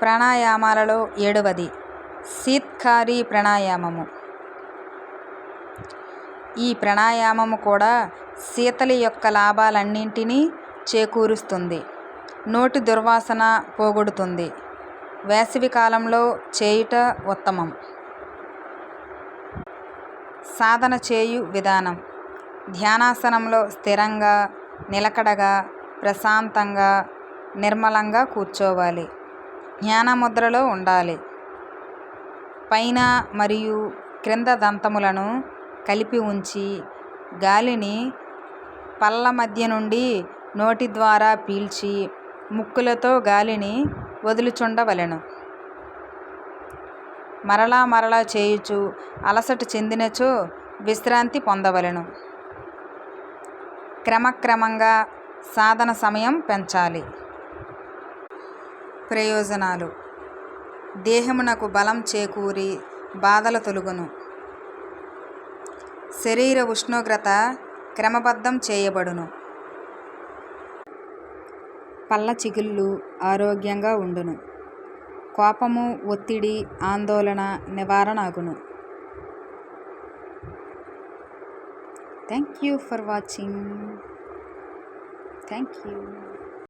ప్రాణాయామాలలో ఏడవది. శీత్కారి ప్రాణాయామము. ఈ ప్రాణాయామము కూడా శీతలి యొక్క లాభాలన్నింటినీ చేకూరుస్తుంది. నోటి దుర్వాసన పోగొడుతుంది. వేసవి కాలంలో చేయుట ఉత్తమం. సాధన చేయు విధానం. ధ్యానాసనంలో స్థిరంగా నిలకడగా ప్రశాంతంగా నిర్మలంగా కూర్చోవాలి. జ్ఞానముద్రలో ఉండాలి. పైన మరియు క్రింద దంతములను కలిపి ఉంచి గాలిని పళ్ళ మధ్య నుండి నోటి ద్వారా పీల్చి ముక్కులతో గాలిని వదులుచుండవలెను. మరలా మరలా చేయుచు అలసట చెందినచో విశ్రాంతి పొందవలెను. క్రమక్రమంగా సాధన సమయం పెంచాలి. ప్రయోజనాలు. దేహమునకు బలం చేకూరి బాధలు తొలుగును. శరీర ఉష్ణోగ్రత క్రమబద్ధం చేయబడును. పళ్ళ చిగుళ్ళు ఆరోగ్యంగా ఉండును. కోపము ఒత్తిడి ఆందోళన నివారణ అగును thank you for watching. Thank you.